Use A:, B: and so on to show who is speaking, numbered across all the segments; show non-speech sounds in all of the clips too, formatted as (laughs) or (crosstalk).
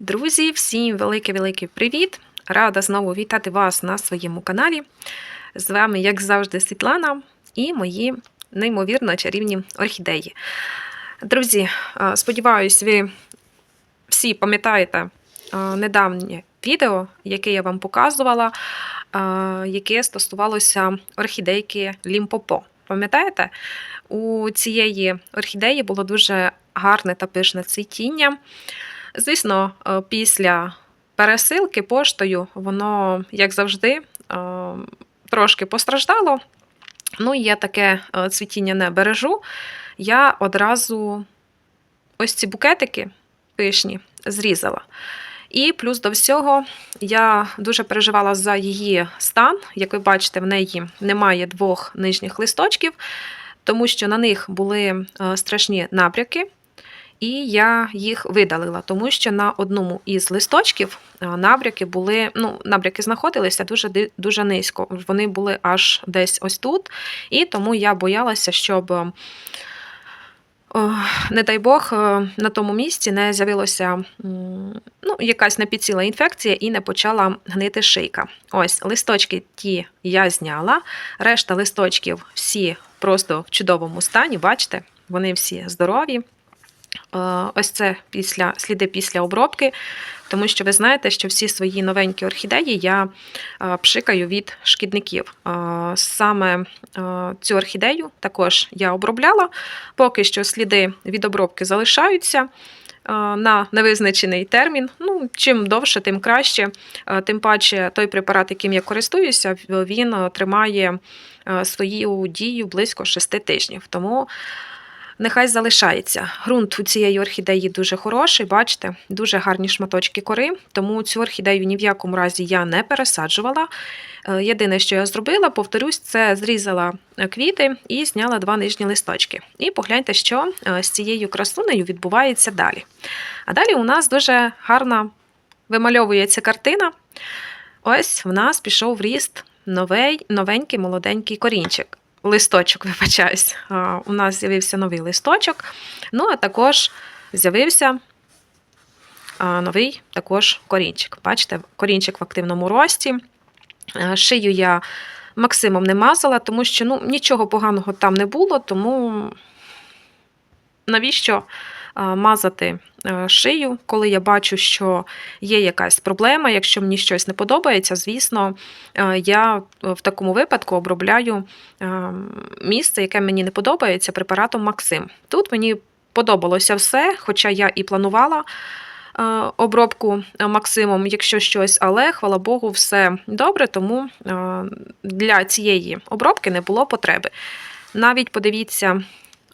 A: Друзі, всім великий-великий привіт! Рада знову вітати вас на своєму каналі. З вами, як завжди, Світлана і мої неймовірно чарівні орхідеї. Друзі, сподіваюсь, ви всі пам'ятаєте недавнє відео, яке я вам показувала, яке стосувалося орхідейки Лімпопо. Пам'ятаєте? У цієї орхідеї було дуже гарне та пишне цвітіння. Звісно, е, після пересилки поштою воно, як завжди, е, трошки постраждало. Ну, і я таке е, цвітіння не бережу. Я одразу ось ці букетики пишні зрізала. І плюс до всього я дуже переживала за її стан. Як ви бачите, в неї немає двох нижніх листочків, тому що на них були страшні набряки. І я їх видалила, тому що на одному із листочків е, набряки були, ну, набряки знаходилися дуже дуже низько. Вони були аж десь ось тут. І тому я боялася, щоб, е, не дай Бог, е, на тому місці не з'явилася ну, якась непідціла інфекція і не почала гнити шийка. Ось листочки ті я зняла. Решта листочків всі просто в чудовому стані. Бачите, вони всі здорові. Е, Ось це після сліди після обробки, тому що ви знаєте, що всі свої новенькі орхідеї я е, пшикаю від шкідників. Е, Саме цю орхідею також я обробляла. Поки що сліди від обробки залишаються. На невизначений термін. Ну, чим довше, тим краще. Тим паче той препарат, яким я користуюся, він тримає свою дію близько 6 тижнів. Тому нехай залишається. Грунт у цієї орхідеї дуже хороший, бачите, дуже гарні шматочки кори, тому цю орхідею ні в якому разі я не пересаджувала. Е, Єдине, що я зробила, повторюсь, це зрізала е, квіти і зняла два нижні листочки. І погляньте, що е, з цією красунею відбувається далі. А далі у нас дуже гарна вимальовується картина. Ось в нас пішов в ріст новий, новенький молоденький корінчик. Листочок, (laughs) вибачаюсь. У нас з'явився новий листочок. Ну, а також з'явився новий також корінчик. Бачите, корінчик в активному рості. Шию я Максимом не мазала, тому що ну, нічого поганого там не було, тому навіщо мазати е, шию, коли я бачу, що є якась проблема. Якщо мені щось не подобається, звісно, е, я в такому випадку обробляю е, місце, яке мені не подобається, препаратом Максим. Тут мені подобалося все, хоча я і планувала. е, Обробку е, Максимом, якщо щось, але хвала Богу, все добре, тому е, для цієї обробки не було потреби. Навіть подивіться,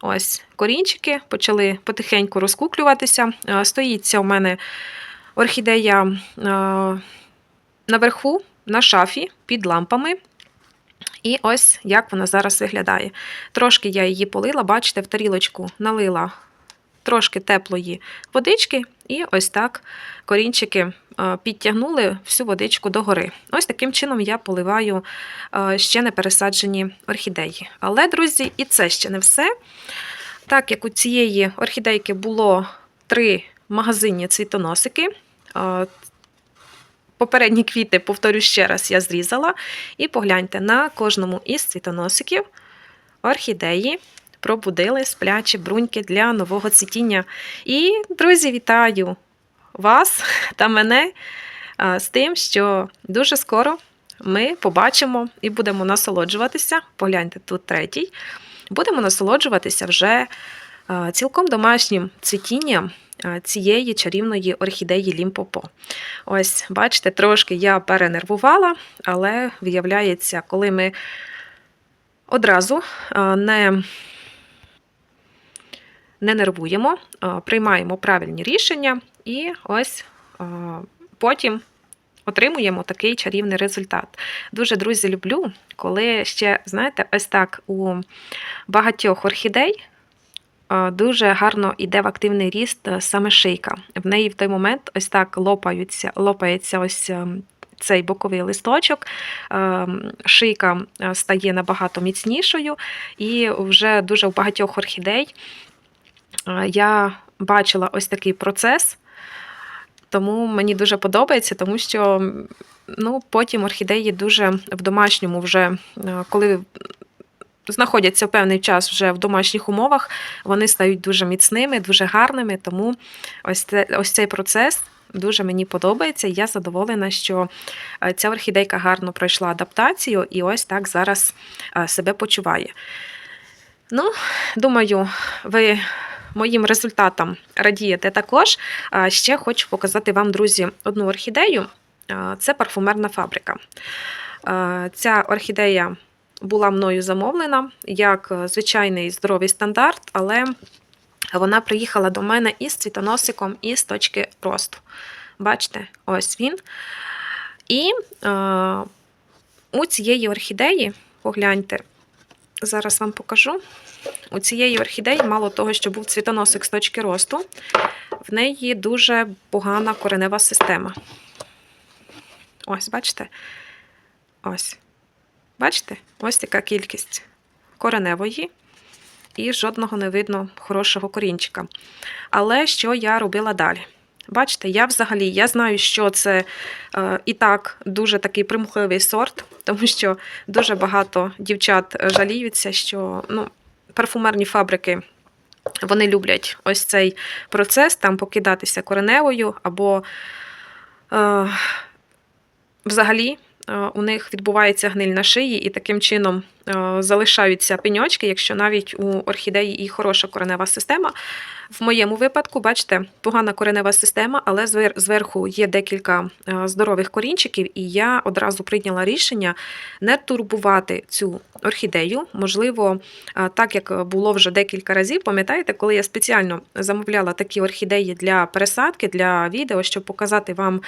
A: ось корінчики почали потихеньку розкуклюватися. Е, Стоїться у мене орхідея е, наверху на шафі під лампами. І ось як вона зараз виглядає. Трошки я її полила, бачите, в тарілочку налила трошки теплої водички, і ось так корінчики е, підтягнули всю водичку догори. Ось таким чином я поливаю е, ще не пересаджені орхідеї. Але, друзі, і це ще не все. Так як у цієї орхідейки було три магазинні цвітоносики. е, Попередні квіти, повторю ще раз, я зрізала. І погляньте, на кожному із цвітоносиків орхідеї пробудили сплячі бруньки для нового цвітіння. І, друзі, вітаю вас та мене з тим, що дуже скоро ми побачимо і будемо насолоджуватися. Погляньте, тут третій. Будемо насолоджуватися вже цілком домашнім цвітінням цієї чарівної орхідеї Лімпопо. Ось, бачите, трошки я перенервувала, але виявляється, коли ми одразу не, не нервуємо, приймаємо правильні рішення і ось потім отримуємо такий чарівний результат. Дуже, друзі, люблю, коли ще, знаєте, ось так у багатьох орхідей е, дуже гарно йде в активний ріст е, саме шийка. В неї в той момент ось так лопаються, лопається ось. ем, Цей боковий листочок, ем, шийка е, стає набагато міцнішою, і вже дуже у багатьох орхідей е, я бачила ось такий процес. Тому мені дуже подобається, тому що ну, потім орхідеї дуже в домашньому вже, е, коли знаходяться певний час вже в домашніх умовах, вони стають дуже міцними, дуже гарними. Тому ось, це, ось цей процес. Дуже мені подобається. Я задоволена, що е, ця орхідейка гарно пройшла адаптацію і ось так зараз е, себе почуває. Ну, думаю, ви моїм результатам радієте також. Ще хочу показати вам, друзі, одну орхідею. Це парфумерна фабрика. Ця орхідея була мною замовлена як звичайний здоровий стандарт, але вона приїхала до мене із цвітоносиком із точки росту. Бачите, ось він. І е, у цієї орхідеї, погляньте, зараз вам покажу. У цієї орхідеї, мало того, що був цвітоносик з точки росту, в неї дуже погана коренева система. Ось, бачите? Ось. Бачите? Ось яка кількість кореневої, і жодного не видно хорошого корінчика. Але що я робила далі? Бачите, я взагалі я знаю, що це е, і так дуже такий примхливий сорт, тому що дуже багато дівчат жаліються, що ну, парфумерні фабрики. Вони люблять ось цей процес, там покидатися кореневою, або е, взагалі у них відбувається гниль на шиї, і таким чином е, залишаються пеньочки, якщо навіть у орхідеї і хороша коренева система. В моєму випадку, бачите, погана коренева система, але зверху є декілька е, здорових корінчиків, і я одразу прийняла рішення не турбувати цю орхідею. Можливо, е, так як було вже декілька разів, пам'ятаєте, коли я спеціально замовляла такі орхідеї для пересадки, для відео, щоб показати вам.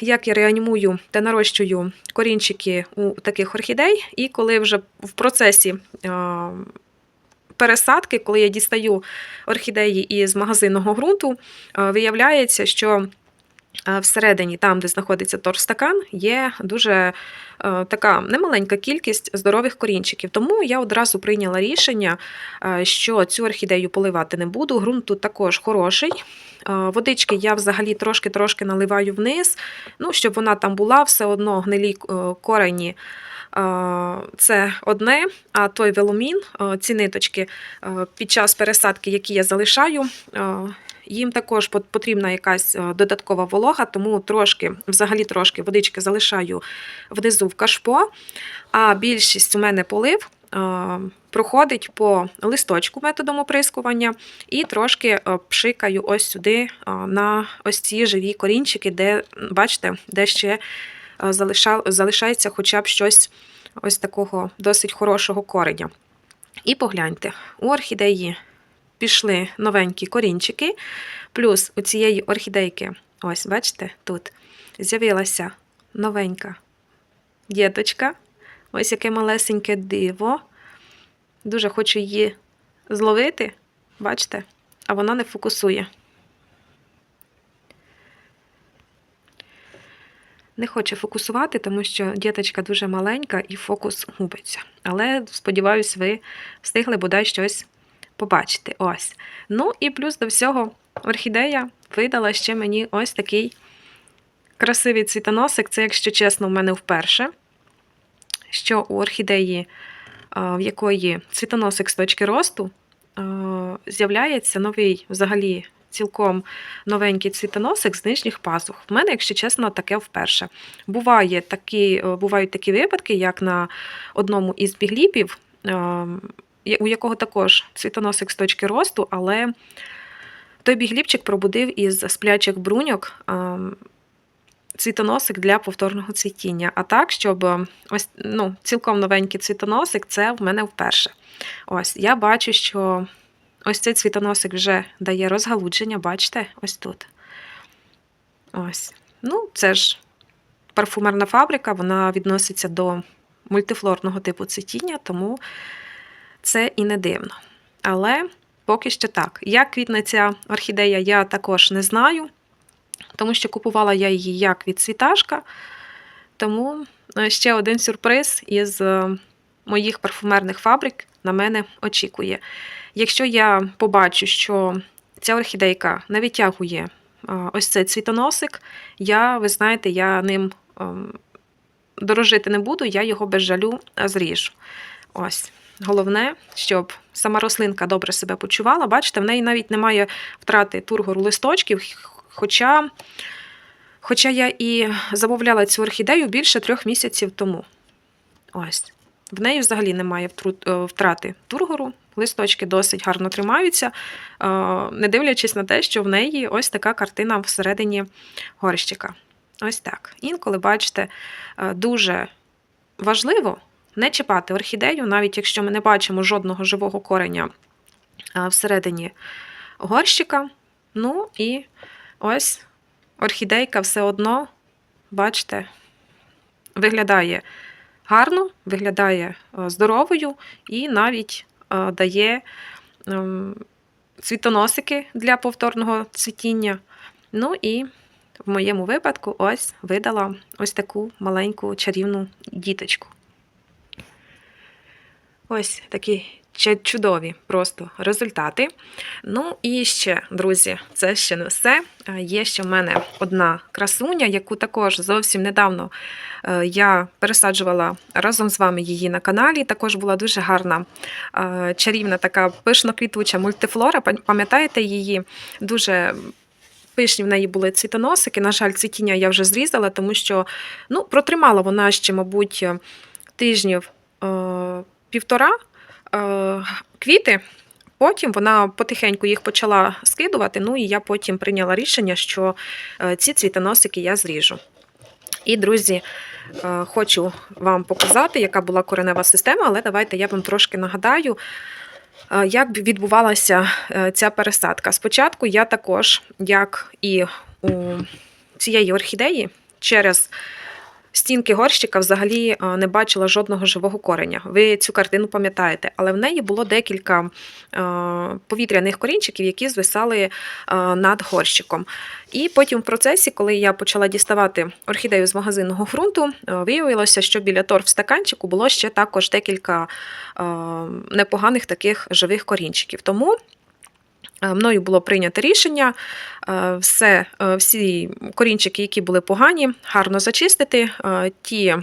A: Як я реанімую та нарощую корінчики у таких орхідей, і коли вже в процесі пересадки, коли я дістаю орхідеї із магазинного ґрунту, виявляється, що всередині, там, де знаходиться торстакан, є дуже е, така немаленька кількість здорових корінчиків. Тому я одразу прийняла рішення, що цю орхідею поливати не буду. Ґрунт тут також хороший. Водички я взагалі трошки-трошки наливаю вниз, ну, щоб вона там була, все одно гнилі корені це одне, а той веломін, ці ниточки під час пересадки, які я залишаю, їм також потрібна якась додаткова волога, тому трошки, взагалі трошки водички залишаю внизу в кашпо, а більшість у мене полив. Проходить по листочку методом оприскування і трошки пшикаю ось сюди на ось ці живі корінчики, де, бачите, де ще залишається хоча б щось ось такого досить хорошого кореня. І погляньте, у орхідеї пішли новенькі корінчики, плюс у цієї орхідейки, ось, бачите, тут з'явилася новенька діточка. Ось яке малесеньке диво. Дуже хочу її зловити, бачите, а вона не фокусує. не хоче фокусувати, тому що діточка дуже маленька і фокус губиться. Але, сподіваюсь, ви встигли бодай щось побачити. Ось. Ну і плюс до всього, орхідея видала ще мені ось такий красивий цвітоносик. Це, якщо чесно, в мене вперше. Що у орхідеї, в якої цвітоносик з точки росту, з'являється новий взагалі цілком новенький цвітоносик з нижніх пазух. В мене, якщо чесно, таке вперше. Буває такі, е, Бувають такі випадки, як на одному із бігліпів, е, у якого також цвітоносик з точки росту, але той бігліпчик пробудив із сплячих бруньок. Е, цвітоносик для повторного цвітіння. А так, щоб ось ну, цілком новенький цвітоносик, це в мене вперше. Ось, Я бачу, що Ось цей цвітоносик вже дає розгалудження, бачите, ось тут. Ось. Ну, це ж парфумерна фабрика, вона відноситься до мультифлорного типу цвітіння, тому це і не дивно. Але поки що так. Як квітне ця орхідея, я також не знаю, тому що купувала я її як від цвіташка. Тому е, ще один сюрприз із е, моїх парфумерних фабрик на мене очікує. Якщо я побачу, що ця орхідейка не витягує е, ось цей цвітоносик. Я, ви знаєте, я ним ем, дорожити не буду, я його без жалю зріжу. Ось. Головне, щоб сама рослинка добре себе почувала. Бачите, в неї навіть немає втрати тургору листочків, хоча, хоча я і замовляла цю орхідею більше трьох місяців тому. Ось. В неї взагалі немає е, втрати тургору, листочки досить гарно тримаються, е, не дивлячись на те, що в неї ось така картина всередині горщика. Ось так. Інколи, бачите, е, дуже важливо не чіпати орхідею, навіть якщо ми не бачимо жодного живого кореня всередині горщика. Ну і ось орхідейка все одно, бачите, виглядає гарно, виглядає е, здоровою і навіть е, дає ем, цвітоносики для повторного цвітіння. Ну і в моєму випадку ось видала ось таку маленьку чарівну діточку. Ось такі чудові просто результати. Ну і ще, друзі, це ще не все. Е, Є ще в мене одна красуня, яку також зовсім недавно е, я пересаджувала разом з вами її на каналі. Також була дуже гарна, е, чарівна така пишно-квітуча мультифлора. Пам'ятаєте її? Дуже пишні в неї були цвітоносики. На жаль, цвітіння я вже зрізала, тому що ну, протримала вона ще, мабуть, тижнів півтора е, квіти. Потім вона потихеньку їх почала скидувати. Ну і я потім прийняла рішення, що е, ці цвітоносики я зріжу. І, друзі, е, хочу вам показати, яка була коренева система, але давайте я вам трошки нагадаю, як відбувалася ця пересадка. Спочатку я також, як і у цієї орхідеї, через стінки горщика взагалі е, не бачила жодного живого кореня. Ви цю картину пам'ятаєте, але в неї було декілька е, повітряних корінчиків, які звисали е, над горщиком. І потім в процесі, коли я почала діставати орхідею з магазинного ґрунту, виявилося, що біля торф-стаканчику було ще також декілька непоганих таких живих корінчиків. Тому Мною було прийнято рішення е, все, е, всі корінчики, які були погані, гарно зачистити, е, ті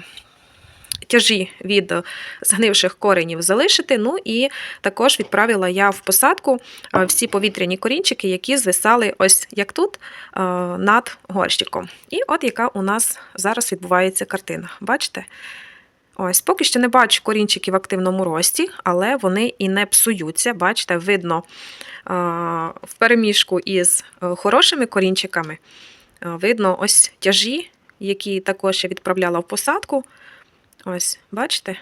A: тяжі від згнивших коренів залишити. Ну і також відправила я в посадку е, всі повітряні корінчики, які звисали ось як тут е, над горщиком. І от яка у нас зараз відбувається картина. Бачите? Ось, поки що не бачу корінчиків в активному рості, але вони і не псуються. Бачите, видно в переміжку із е, хорошими корінчиками е, видно ось тяжі, які також я відправляла в посадку. Ось, бачите?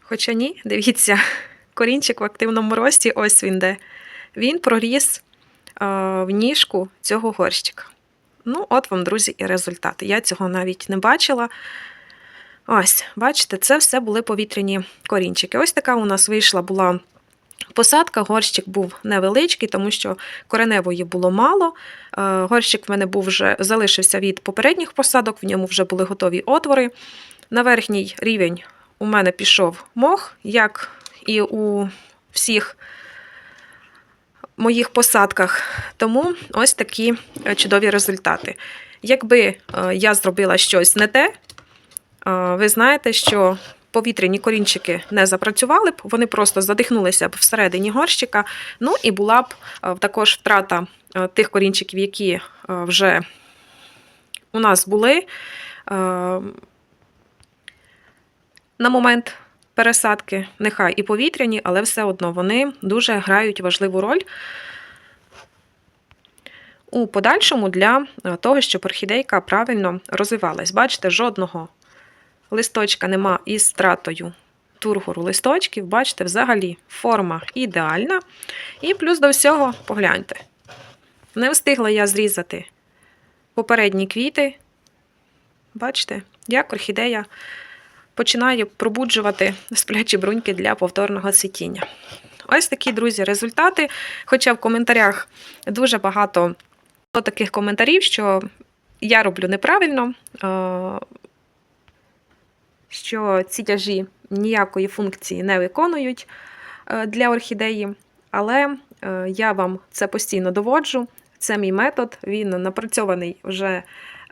A: Хоча ні, дивіться, (laughs) корінчик в активному рості, ось він де. Він проріс е, в ніжку цього горщика. Ну, от вам, друзі, і результати. Я цього навіть не бачила. Ось, бачите, це все були повітряні корінчики. Ось така у нас вийшла була посадка. Горщик був невеличкий, тому що кореневої було мало. Е, Горщик в мене був вже залишився від попередніх посадок, в ньому вже були готові отвори. На верхній рівень у мене пішов мох, як і у всіх моїх посадках. Тому ось такі е, чудові результати. Якби е, я зробила щось не те, ви знаєте, що повітряні корінчики не запрацювали б, вони просто задихнулися б всередині горщика. Ну і була б також втрата тих корінчиків, які вже у нас були. На момент пересадки, нехай і повітряні, але все одно вони дуже грають важливу роль у подальшому для того, щоб орхідейка правильно розвивалась. Бачите, жодного листочка нема із стратою тургору листочків. Бачите, взагалі форма ідеальна. І плюс до всього, погляньте. Не встигла я зрізати попередні квіти. Бачите, як орхідея починає пробуджувати сплячі бруньки для повторного цвітіння. Ось такі, друзі, результати. Хоча в коментарях дуже багато таких коментарів, що я роблю неправильно, е, що ці тяжі ніякої функції не виконують е, для орхідеї, але е, я вам це постійно доводжу. Це мій метод, він напрацьований вже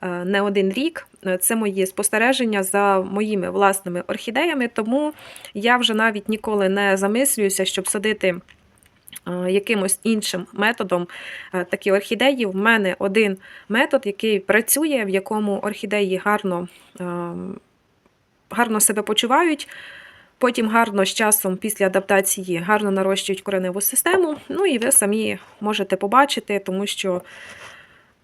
A: е, не один рік. Це мої спостереження за моїми власними орхідеями, тому я вже навіть ніколи не замислююся, щоб садити якимось іншим методом такі орхідеї. В мене один метод, який працює, в якому орхідеї гарно, е, гарно себе почувають. Потім гарно з часом після адаптації гарно нарощують кореневу систему. Ну і ви самі можете побачити, тому що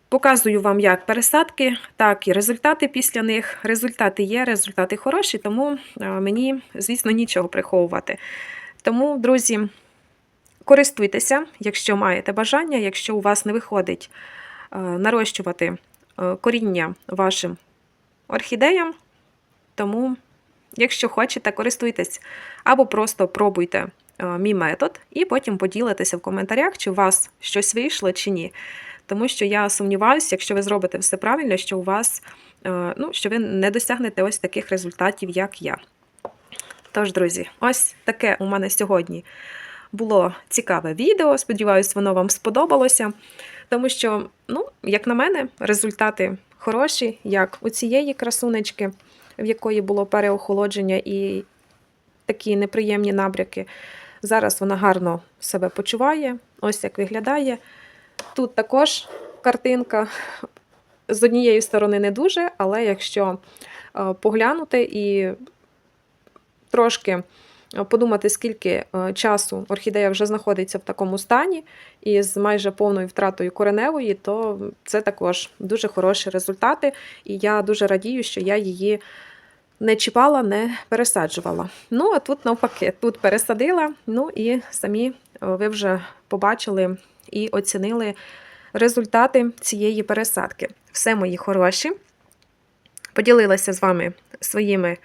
A: показую вам як пересадки, так і результати після них. Результати є, результати хороші, тому е, мені, звісно, нічого приховувати. Тому, друзі, користуйтеся, якщо маєте бажання, якщо у вас не виходить е, нарощувати е, коріння вашим орхідеям, тому. Якщо хочете, користуйтесь або просто пробуйте е, мій метод, і потім поділитеся в коментарях, чи у вас щось вийшло чи ні. Тому що я сумніваюся, якщо ви зробите все правильно, що у вас е, ну, що ви не досягнете ось таких результатів, як я. Тож, друзі, ось таке у мене сьогодні було цікаве відео. Сподіваюсь, воно вам сподобалося. Тому що, ну, як на мене, результати хороші, як у цієї красунечки в якої було переохолодження і такі неприємні набряки. Зараз вона гарно себе почуває, ось як виглядає. Тут також картинка з однієї сторони не дуже, але якщо е, поглянути і трошки подумати, скільки е, часу орхідея вже знаходиться в такому стані, і з майже повною втратою кореневої, то це також дуже хороші результати. І я дуже радію, що я її не чіпала, не пересаджувала. Ну, а тут навпаки, тут пересадила, ну і самі е, ви вже побачили і оцінили результати цієї пересадки. Все мої хороші. Поділилася з вами своїми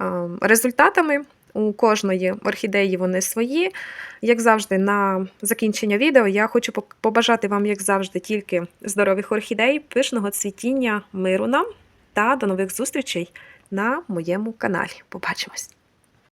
A: е, результатами. У кожної орхідеї вони свої. Як завжди, на закінчення відео я хочу побажати вам, як завжди, тільки здорових орхідей, пишного цвітіння, миру нам та до нових зустрічей на моєму каналі. Побачимось!